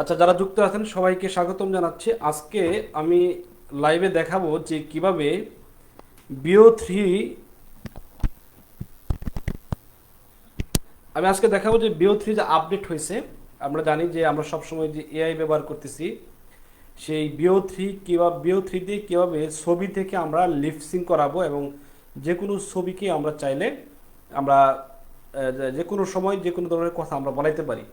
আচ্ছা যারা যুক্ত আছেন, সবাইকে স্বাগতম জানাচ্ছি। আজকে আমি লাইভে দেখাবো যে কীভাবে বিও থ্রি আমি আজকে দেখাবো যে বিও থ্রি যে আপডেট হয়েছে। আমরা জানি যে আমরা সবসময় যে এআই ব্যবহার করতেছি, সেই বিও থ্রি কীভাবে বিও থ্রি দিয়ে কীভাবে ছবি থেকে আমরা লিপসিং করাবো এবং যে কোনো ছবিকে আমরা চাইলে আমরা যে কোনো সময় যে কোনো ধরনের কথা আমরা বলাইতে পারি।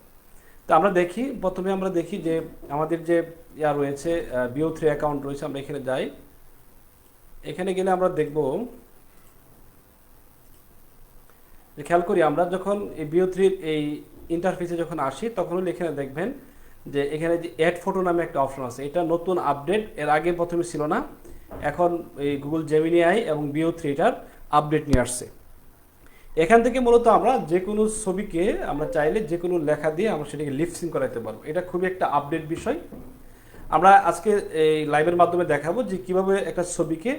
তো আমরা দেখি, প্রথমে আমরা দেখি যে আমাদের যে ইয়া রয়েছে বিও থ্রি অ্যাকাউন্ট রয়েছে, আমরা এখানে যাই। এখানে গেলে আমরা দেখব খেয়াল করি, আমরা যখন এই বিও থ্রির এই ইন্টারফেসে যখন আসি তখন এখানে দেখবেন যে এখানে যে অ্যাড ফটো নামে একটা অপশন আছে। এটা নতুন আপডেট এর আগে প্রথমে ছিল না। এখন এই গুগল জেমিনি আই এবং বিও থ্রিটার আপডেট নিয়ে আসছে। এখান থেকে মূলত আমরা যে কোনো ছবিকে আমরা চাইলে যে কোনো লেখা দিয়ে আমরা সেটাকে লিপসিং করাতে পারব। এটা খুবই একটা আপডেট বিষয়। আমরা আজকে এই লাইভের মাধ্যমে দেখাবো যে কীভাবে একটা ছবিকে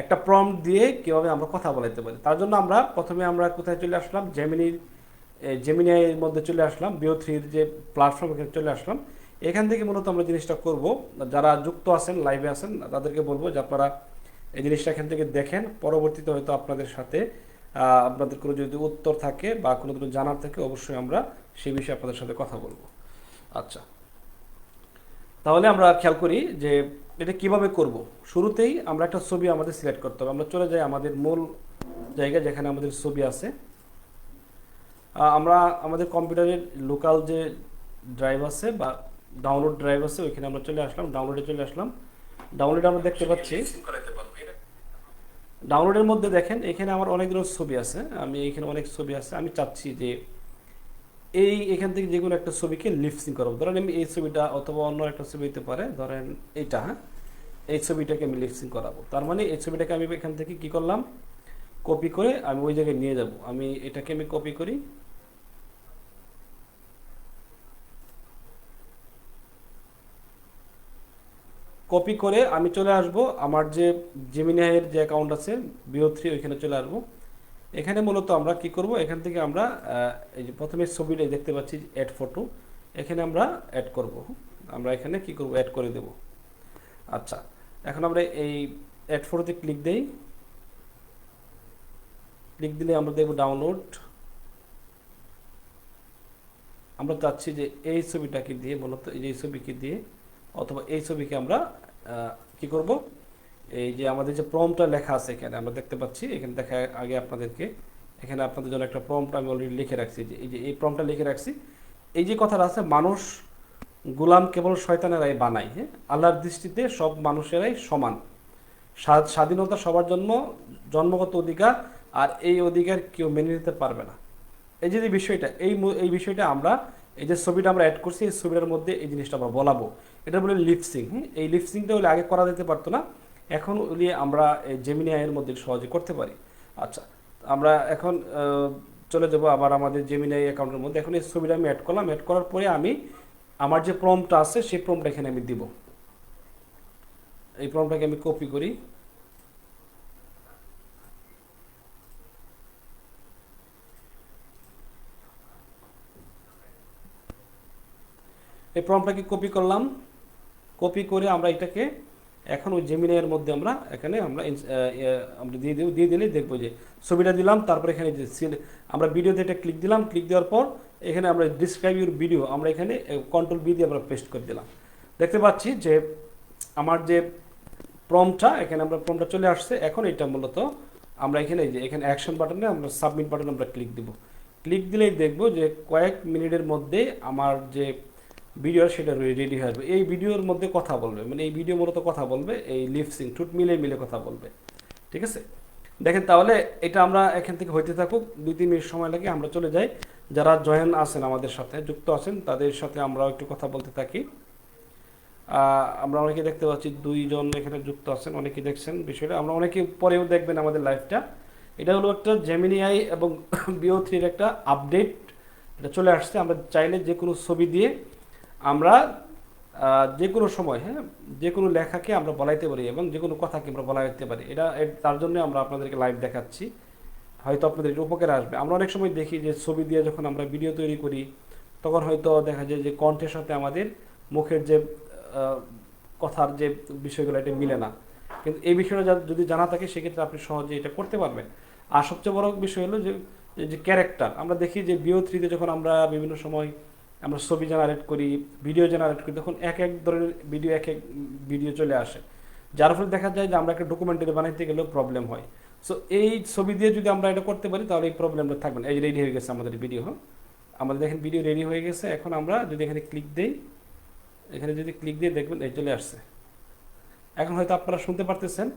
একটা প্রম্পট দিয়ে কীভাবে আমরা কথা বলাইতে পারি। তার জন্য আমরা প্রথমে আমরা কোথায় চলে আসলাম? জেমিনির জেমিনির মধ্যে চলে আসলাম বিও থ্রির যে প্ল্যাটফর্ম এখানে চলে আসলাম। এখান থেকে মূলত আমরা জিনিসটা করব, যারা যুক্ত আছেন লাইভে আছেন, তাদেরকে বলব যে আপনারা এই জিনিসটা এখান থেকে দেখেন। পরবর্তীতে হয়তো আপনাদের সাথে আপনাদের কোনো যদি উত্তর থাকে বা কোনো কিছু জানার থাকে, অবশ্যই আমরা সেই বিষয়ে আপনাদের সাথে কথা বলব। আচ্ছা। তাহলে আমরা খেয়াল করি যে এটা কীভাবে করব। শুরুতেই আমরা একটা ছবি আমাদের সিলেক্ট করতে হবে। আমরা চলে যাই আমাদের মূল জায়গা যেখানে আমাদের ছবি আছে। আমরা আমাদের কম্পিউটারের লোকাল যে ড্রাইভ আছে বা ডাউনলোড ড্রাইভ আছে, ওইখানে আমরা চলে আসলাম, ডাউনলোডে চলে আসলাম। ডাউনলোডে আমরা দেখতে পাচ্ছি ডাউনলোডের মধ্যে দেখেন, এখানে আমার অনেকগুলো ছবি আছে। আমি এখানে অনেক ছবি আছে। আমি চাচ্ছি যে এই এখান থেকে যে কোনো একটা ছবিকে লিপসিং করাবো। ধরেন আমি এই ছবিটা অথবা অন্য একটা ছবি হতে পারে, ধরেন এইটা হ্যাঁ? এই ছবিটাকে আমি লিপসিং করাবো। তার মানে এই ছবিটাকে আমি এখান থেকে কি করলাম? কপি করে আমি ওই জায়গায় নিয়ে যাব। আমি এটাকে আমি কপি করি। কপি করে আমি চলে আসব। আমার যে জেমিনাইয়ের যে অ্যাকাউন্ট আছে বিও থ্রি ওইখানে চলে আসব। এখানে মূলত আমরা কি করব? এখান থেকে আমরা এই যে প্রথমে ছবিটা দেখতে পাচ্ছি অ্যাড ফটো এখানে আমরা অ্যাড করব। আমরা এখানে কি করব? অ্যাড করে দেব। আচ্ছা এখন আমরা এই অ্যাড ফটোতে ক্লিক দেই। ক্লিক দিলে আমরা দেখব ডাউনলোড আমরা চাচ্ছি যে এই ছবিটাকে দিয়ে মূলত এই ছবিকে দিয়ে অথবা এই ছবিকে আমরা কি করব? এই যে আমাদের যে প্রমটা লেখা আছে এখানে, আমরা দেখতে পাচ্ছি, এখানে দেখা আগে আপনাদেরকে, এখানে আপনাদের জন্য একটা প্রম্পট আমি অলরেডি লিখে রাখছি, যে এই যে এই প্রমটা লিখে রাখছি। এই যে কথাটা আছে, মানুষ গুলাম কেবল শয়তানেরাই বানায় হ্যাঁ? আল্লাহর দৃষ্টিতে সব মানুষেরাই সমান। স্বা- স্বাধীনতা সবার জন্য জন্মগত অধিকার, আর এই অধিকার কেউ মেনে নিতে পারবে না। এই যে বিষয়টা, এই এই বিষয়টা আমরা এই যে ছবিটা আমরা অ্যাড করছি, এই ছবিটার মধ্যে এই জিনিসটা আমরা বলাবো। এটা বলে লিপসিং হ্যাঁ এই লিপসিংটা হলে আগে করা যেতে পারতো না, এখন ওলি আমরা এই জেমিনি আয়ের মধ্যে সহজে করতে পারি। আচ্ছা আমরা এখন চলে যাব আবার আমাদের জেমিনি আই অ্যাকাউন্টের মধ্যে। এখন এই ছবিটা আমি অ্যাড করলাম অ্যাড করার পরে আমি আমার যে প্রমটা আছে, সেই প্রমটা এখানে আমি দিব। এই প্রমটাকে আমি কপি করি। এই প্রমটাকে কপি করলাম। কপি করে আমরা এটাকে এখন ওই জেমিনের মধ্যে আমরা এখানে আমরা আমরা দিয়ে দেব দিয়ে দিলেই দেখব যে ছবিটা দিলাম, তারপর এখানে যে আমরা ভিডিওতে এটা ক্লিক দিলাম ক্লিক দেওয়ার পর এখানে আমরা ডিসক্রাইব ইউর ভিডিও আমরা এখানে কন্ট্রোল বি দিয়ে আমরা পেস্ট করে দিলাম। দেখতে পাচ্ছি যে আমার যে প্রমটা এখানে আমরা প্রমটা চলে আসছে। এখন এটা মূলত আমরা এখানে যে, এখানে অ্যাকশন বাটনে আমরা সাবমিট বাটনে আমরা ক্লিক দিব। ক্লিক দিলেই দেখব যে কয়েক মিনিটের মধ্যে আমার যে ভিডিও সেটা রেডি হয়ে আসবে। এই ভিডিওর মধ্যে কথা বলবে মানে এই ভিডিও মূলত কথা বলবে, এই লিপসিং ঠুট মিলে মিলে কথা বলবে, ঠিক আছে? দেখেন তাহলে এটা আমরা এখান থেকে হইতে থাকুক, দুই তিন মিনিট সময় লাগে, আমরা চলে যাই। যারা জয়েন আছেন আমাদের সাথে, যুক্ত আছেন, তাদের সাথে আমরা একটু কথা বলতে থাকি। আমরা অনেকে দেখতে পাচ্ছি দুইজন এখানে যুক্ত আছেন, অনেকে দেখছেন বিষয়টা। আমরা অনেকে পরেও দেখবেন আমাদের লাইভটা এটা হলো একটা জেমিনি আই এবং বিও থ্রির একটা আপডেট এটা চলে আসছে। আমরা চাইলে যে কোনো ছবি দিয়ে আমরা যে কোনো সময় হ্যাঁ যে কোনো লেখাকে আমরা বলাইতে পারি এবং যে কোনো কথাকে আমরা বলাইতে পারি। এটা তার জন্য আমরা আপনাদেরকে লাইভ দেখাচ্ছি। হয়তো আপনাদের উপকারে আসবে। আমরা অনেক সময় দেখি যে ছবি দিয়ে যখন আমরা ভিডিও তৈরি করি, তখন হয়তো দেখা যায় যে কণ্ঠের সাথে আমাদের মুখের যে কথার যে বিষয়গুলো, এটা মিলে না। কিন্তু এই বিষয়টা যদি জানা থাকে, সেক্ষেত্রে আপনি সহজে এটা করতে পারবেন। আর সবচেয়ে বড় বিষয় হলো যে যে ক্যারেক্টার আমরা দেখি যে বিও থ্রিতে যখন আমরা বিভিন্ন সময় আমরা ছবি জেনারেট করি ভিডিও জেনারেট করি তখন এক এক ধরনের ভিডিও এক এক ভিডিও চলে আসে। যার ফলে দেখা যায় যে আমরা একটা ডকুমেন্টারি বানাইতে গেলেও প্রবলেম হয়। সো এই ছবি দিয়ে যদি আমরা এটা করতে পারি, তাহলে এই প্রবলেমটা থাকবে না। এই রেডি হয়ে গেছে আমাদের ভিডিও আমাদের দেখেন ভিডিও রেডি হয়ে গেছে, এখন আমরা যদি এখানে ক্লিক দেই, এখানে যদি ক্লিক দিয়ে দেখবেন এই চলে আসছে। এখন হয়তো আপনারা শুনতে পারতেছেন,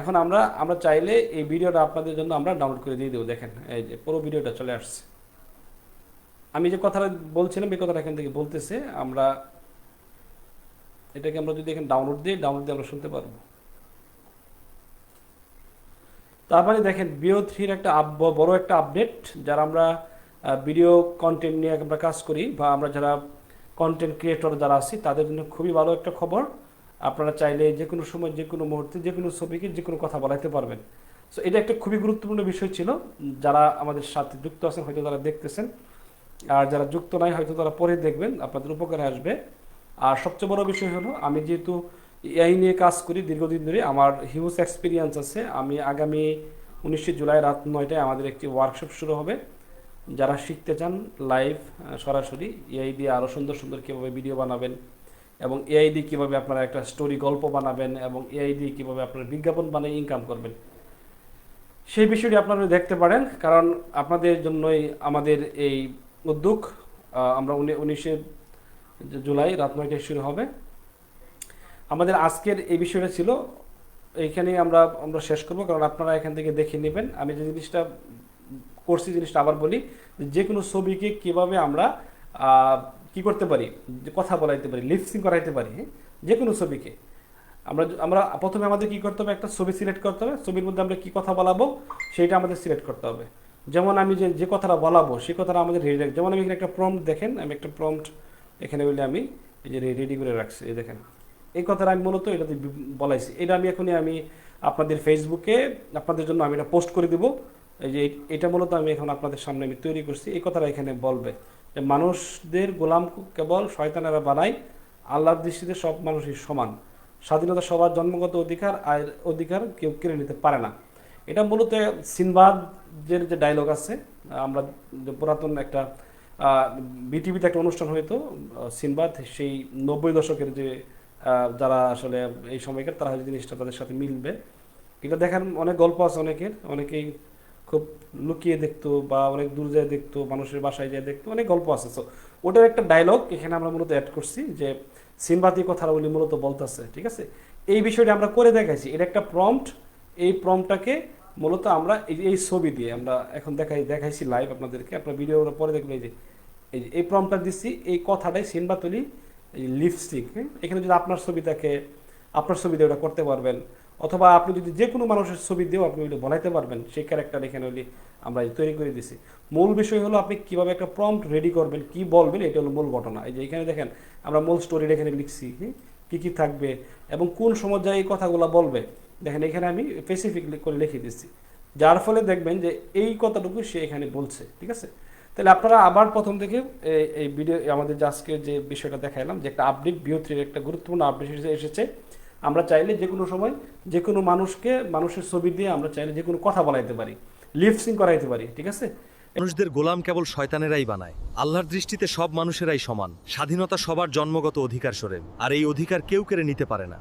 এখন আমরা আমরা চাইলে এই ভিডিওটা আপনাদের জন্য আমরা ডাউনলোড করে দিয়ে দেবো, দেখেন। এই যে পুরো ভিডিওটা চলে আসছে। আমি যে কথাটা বলছিলাম, এই কথাটা এখান থেকে বলতেছে, আমরা এটাকে আমরা যদি এখানে ডাউনলোড দিই ডাউনলোড দিয়ে আমরা শুনতে পারব। তারপরে দেখেন বিও থ্রির একটা বড় একটা আপডেট যারা আমরা ভিডিও কন্টেন্ট নিয়ে আমরা কাজ করি, বা আমরা যারা কন্টেন্ট ক্রিয়েটর যারা আছি, তাদের জন্য খুবই ভালো একটা খবর। আপনারা চাইলে যে কোনো সময়, যে কোনো মুহূর্তে, যে কোনো ছবিকে যে কোনো কথা বলাইতে পারবেন। সো এটা একটা খুবই গুরুত্বপূর্ণ বিষয় ছিল। যারা আমাদের সাথে যুক্ত আছেন, হয়তো তারা দেখতেছেন। আর যারা যুক্ত নাই, হয়তো তারা পরে দেখবেন, আপনাদের উপকারে আসবে। আর সবচেয়ে বড় বিষয় হলো, আমি যেহেতু এআই নিয়ে কাজ করি, দীর্ঘদিন ধরে আমার হিউজ এক্সপিরিয়েন্স আছে। আমি আগামী উনিশে জুলাই রাত নয়টায় আমাদের একটি ওয়ার্কশপ শুরু হবে। যারা শিখতে চান লাইভ সরাসরি এআই দিয়ে আরও সুন্দর সুন্দর কীভাবে ভিডিও বানাবেন এবং এআই দিয়ে কীভাবে আপনারা একটা স্টোরি গল্প বানাবেন এবং এআই দিয়ে কীভাবে আপনারা বিজ্ঞাপন বানিয়ে ইনকাম করবেন। সেই বিষয়টি আপনারা দেখতে পারেন, কারণ আপনাদের জন্যই আমাদের এই উদ্যোগ আমরা উনিশে জুলাই রাত নয়টায় শুরু হবে। আমাদের আজকের এই বিষয়টা ছিল, এইখানেই আমরা আমরা শেষ করব, কারণ আপনারা এখান থেকে দেখে নেবেন। আমি যে জিনিসটা, করছি জিনিসটা আবার বলি, যে কোনো ছবিকে কীভাবে আমরা কি করতে পারি কথা বলাইতে পারি লিপসিং করাইতে পারি হ্যাঁ? যে কোনো ছবিকে। আমরা আমরা প্রথমে আমাদের কি করতে হবে, একটা ছবি সিলেক্ট করতে হবে, ছবির মধ্যে আমরা কি কথা বলাবো, সেইটা আমাদের সিলেক্ট করতে হবে। যেমন আমি যে যে কথাটা বলাবো সেই কথাটা আমাদের রেডি রাখ। যেমন আমি এখানে একটা প্রম্পট দেখেন, আমি একটা প্রম্পট এখানে বলে আমি এই যে রেডি করে রাখছি, এই দেখেন। এই কথাটা আমি মূলত এটাতে বলাইছি। এটা আমি এখনই আমি আপনাদের ফেসবুকে আপনাদের জন্য আমি এটা পোস্ট করে দেবো। এই যে এটা মূলত আমি এখন আপনাদের সামনে আমি তৈরি করছি। এই কথাটা এখানে বলবে যে, মানুষদের গোলাম কেবল শয়তানেরা বানায়, আল্লাহর দৃষ্টিতে সব মানুষই সমান। স্বাধীনতা সবার জন্মগত অধিকার আর অধিকার কেউ কেড়ে নিতে পারে না। এটা মূলত সিনবাদের যে ডায়লগ আছে আমরা যে পুরাতন একটা বিটিভিতে একটা অনুষ্ঠান হয়তো সিনবাদ, সেই নব্বই দশকের যে যারা আসলে এই সময়কার, তারা হয়তো জিনিসটা তাদের সাথে মিলবে। এটা দেখার অনেক গল্প আছে অনেকের, অনেকেই খুব লুকিয়ে দেখতো বা অনেক দূর যায় দেখতো, মানুষের বাসায় যায় দেখতো, অনেক গল্প আছে। তো ওটার একটা ডায়লগ এখানে আমরা মূলত অ্যাড করছি যে সিনবাতি কথাটা উনি মূলত বলতেছে, ঠিক আছে? এই বিষয়টা আমরা করে দেখাইছি। এটা একটা প্রম্পট এই প্রম্পটটাকে মূলত আমরা এই যে, এই ছবি দিয়ে আমরা এখন দেখাই, দেখাইছি লাইভ আপনাদেরকে। আপনার ভিডিও পরে দেখবেন এই যে এই যে, এই প্রম্পটটা দিচ্ছি, এই কথাটাই সিনবাতলি এই লিপস্টিক এখানে যদি আপনার ছবি থাকে আপনার ছবি দিয়ে ওটা করতে পারবেন, অথবা আপনি যদি যে কোনো মানুষের ছবি দিয়েও আপনি ওইটা বানাইতে পারবেন, সেই ক্যারেক্টার এখানে হলে আমরা তৈরি করে দিছি। মূল বিষয় হলো আপনি কীভাবে একটা প্রম্পট রেডি করবেন, কি বলবেন, এটা হলো মূল ঘটনা। এই যে, এখানে দেখেন, আমরা মূল স্টোরিটা এখানে লিখছি কী কী থাকবে এবং কোন সময় যায় এই কথাগুলো বলবে দেখেন, এখানে আমি স্পেসিফিক করে লিখে দিচ্ছি। যার ফলে দেখবেন যে এই কথাটুকু সে এখানে বলছে, ঠিক আছে? তাহলে আপনারা আবার প্রথম থেকে এই- ভিডিও আমাদের যে আজকে যে বিষয়টা দেখাইলাম, যে একটা আপডেট বিও থ্রির একটা গুরুত্বপূর্ণ আপডেট এসেছে, আমরা চাইলে যে কোনো সময় যে কোনো মানুষকে, মানুষের ছবি দিয়ে আমরা চাইলে যে কোনো কথা বলাইতে পারি লিপসিং করাইতে পারি, ঠিক আছে? মানুষদের গোলাম কেবল শয়তানেরাই বানায়। আল্লাহর দৃষ্টিতে সব মানুষেরাই সমান। স্বাধীনতা সবার জন্মগত অধিকার সরে আর এই অধিকার কেউ কেড়ে নিতে পারে না।